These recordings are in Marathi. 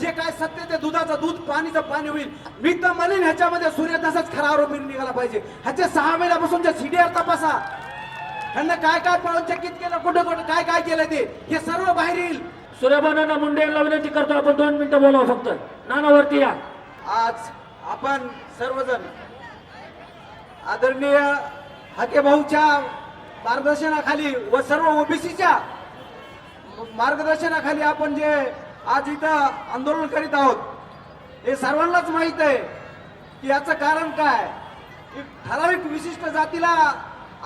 जे काय सत्य ते दुधाचं दूध पाणीचं पाणी होईल. मी तर म्हणेन ह्याच्यामध्ये सूर्यदासच खरा आरोपी निघाला पाहिजे. ह्याचे सहा महिन्यापासून जे सीडीआर तपासा. ह्यांना काय काय पळून चकित केलं कुठे कुठे काय काय केलं ते हे सर्व बाहेर येईल. सूर्यबानांना मुंडे यांना विनंती करतो आपण दोन मिनिटं बोलावं फक्त. नानावरती या. आज आपण सर्वजण आदरणीय हाके भाऊच्या मार्गदर्शनाखाली व सर्व ओबीसीच्या मार्गदर्शनाखाली आपण जे आज इथं आंदोलन करीत आहोत. हे सर्वांनाच माहीत आहे की याचं कारण काय? ठराविक विशिष्ट जातीला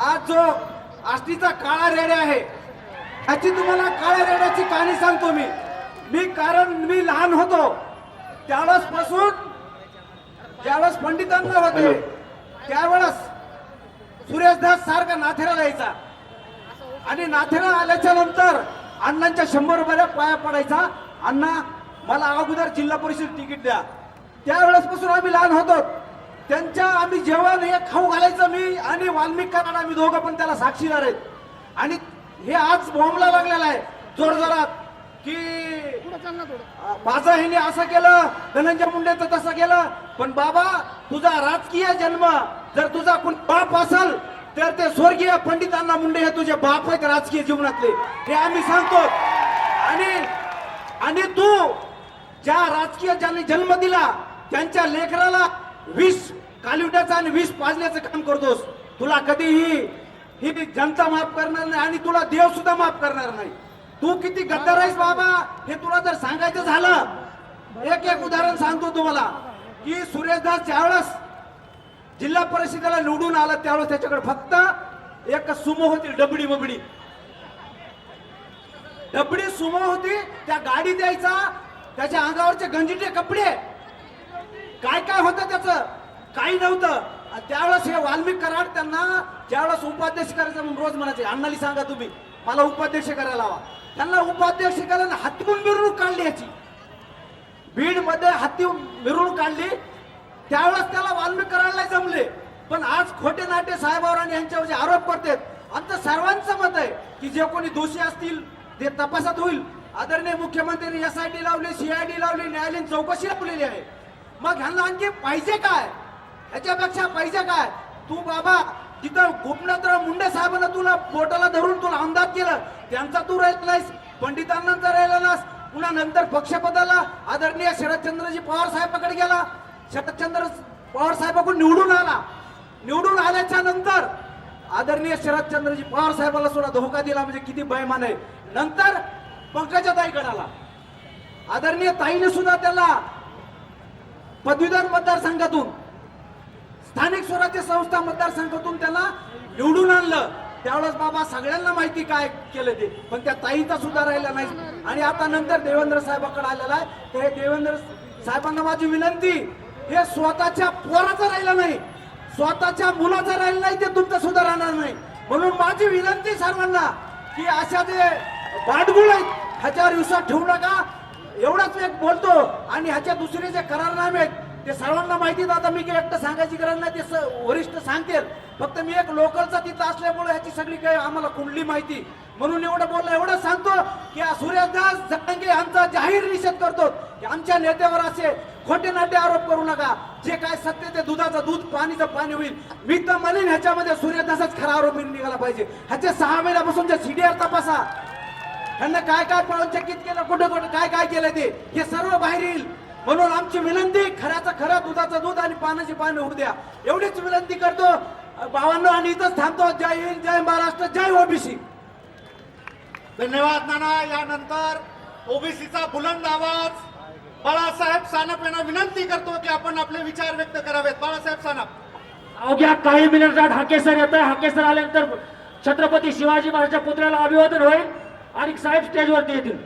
आज जो आष्टीचा काळा रेड्या आहे ह्याची तुम्हाला काळ्या रेड्याची कहाणी सांगतो मी. मी कारण मी लहान होतो त्यावेळेस पासून ज्यावेळेस पंडितांना होते त्यावेळेस सुरेशदास सारखा नाथेरा यायचा. आणि नाथेरा आल्याच्यानंतर अण्णांच्या शंभर रुपयाला पाया पडायचा. अण्णा मला अगोदर जिल्हा परिषद तिकीट द्या. त्यावेळेस पासून आम्ही लहान होतो. त्यांच्या आम्ही जेवण हे खाऊ घालायचं मी आणि वाल्मिक कराड आम्ही दोघं पण त्याला साक्षीदार आहेत. आणि हे आज बॉम्बला लागलेला आहे जोर जोरात की माझं ह्याने असं केलं धनंजय मुंडेचं तसं केलं पण बाबा तुझा राजकीय जन्म जर तुझा कोण बाप असल तर ते स्वर्गीय पंडितांना मुंडे हे तुझे बाप आहेत राजकीय जीवनातले. हे आम्ही सांगतो. आणि आणि तू ज्या राजकीय ज्यांनी जन्म दिला त्यांच्या लेकराला विष कालिवड्याचं आणि विष पाजण्याचं काम करतोस. तुला कधीही ही जनता माफ करणार नाही आणि तुला देव सुद्धा माफ करणार नाही. तू किती गद्दार आहेस बाबा हे तुला जर सांगायचं झालं एक एक उदाहरण सांगतो तुम्हाला की सुरेशदास ज्यावेळेस जिल्हा परिषदेला निवडून आला त्यावेळेस त्याच्याकडे फक्त एक सुमो होती डबडी बबडी डबडी सुमो होती त्या गाडी द्यायचा त्याच्या अंगावरचे गंजीचे कपडे. काय काय होतं त्याचं? काही नव्हतं. त्यावेळेस हे वाल्मिक कराड त्यांना ज्यावेळेस उपाध्यक्ष करायचं म्हणून रोज म्हणायचे अण्णाली सांगा तुम्ही मला उपाध्यक्ष करायला लावा. त्यांना उपाध्यक्ष करायला हातून मिरवणूक काढली याची. बीडमध्ये हत्ती मिरवणूक काढली. त्यावेळेस त्याला वाल्मिक करायला जमले. पण आज खोटे नाटे साहेबावर यांच्यावर जे आरोप करतात आमचं सर्वांचं मत आहे की जे कोणी दोषी असतील ते तपासात होईल. आदरणीय मुख्यमंत्र्यांनी एस आय डी लावली सीआयडी लावली न्यायालयीन चौकशी लावलेली आहे. मग ह्यांना आणखी पाहिजे काय? ह्याच्यापेक्षा पाहिजे काय? तू बाबा तिथं गोपनाथराव मुंडे साहेबांना तुला बोटाला धरून तुला आमदार केलं. त्यांचा तू राहिलास नाहीस पंडितांना राहिला पुन्हा नंतर पक्षपदाला आदरणीय शरदचंद्रजी पवार साहेबाकडे गेला. शरदचंद्र पवार साहेबाकडून निवडून आला. निवडून आल्याच्यानंतर आदरणीय शरदचंद्रजी पवार साहेबाला सुद्धा धोका दिला म्हणजे किती बैमान आहे. नंतर पंकजा ताईकडे आला आदरणीय ताईने सुद्धा त्याला पदवीधर मतदारसंघातून स्थानिक स्वराज्य संस्था मतदारसंघातून त्याला निवडून आणलं. त्यावेळेस बाबा सगळ्यांना माहिती काय केलं ते पण त्या ताईचा सुद्धा राहिला नाही. आणि आता नंतर देवेंद्र साहेबाकडे आलेला आहे. ते देवेंद्र साहेबांना माझी विनंती हे स्वतःच्या पोराचं राहिलं नाही. स्वतःच्या मुलाचं राहिलं नाही ते तुमचं सुद्धा राहणार नाही. म्हणून माझी विनंती सर्वांना की अशा जे बाडगुळ आहेत ह्याच्यावर विश्वास ठेवू नका. एवढाच मी एक बोलतो आणि ह्याच्या दुसरे जे करारनामे आहेत ते सर्वांना माहिती आता मी एकटं सांगायची गरज नाही ते स- वरिष्ठ सांगतील. फक्त मी एक लोकलचा तिथं असल्यामुळे ह्याची सगळी काही आम्हाला कुंडली माहिती. म्हणून एवढं बोललं एवढं सांगतो की सूर्यदास जटांगे यांचा जाहीर निषेध करतो. की आमच्या नेत्यावर असे खोटे नाटे आरोप करू नका. जे काय सत्य ते दुधाचं दूध पाणीचं पाणी होईल. मी तर म्हणेन ह्याच्यामध्ये सूर्यदासच खरा आरोप निघाला पाहिजे. ह्याचे सहा महिन्यापासून जे सीडीआर तपासा. ह्यांना काय काय पळून चकित केलं कुठं कुठं काय काय केलं ते हे सर्व बाहेर येईल. म्हणून आमची विनंती खऱ्याचं खरं दुधाचं दूध आणि पाण्याची पाणी होऊ द्या. एवढीच विनंती करतो. भावांनो आणि इथंच थांबतो. जय हिंद जय महाराष्ट्र जय ओबीसी धन्यवाद नाना. यानंतर ओबीसीचा बुलंद आवाज. बाळासाहेब सानप यांना विनंती करतो की आपण आपले विचार व्यक्त करावेत. बाळासाहेब सानप. अवघ्या काही मिनिटात हाकेसर येत आहे हाकेसर आल्यानंतर छत्रपती शिवाजी महाराजच्या पुतळ्याला अभिवादन होईल. आणि साहेब स्टेजवरती येतील.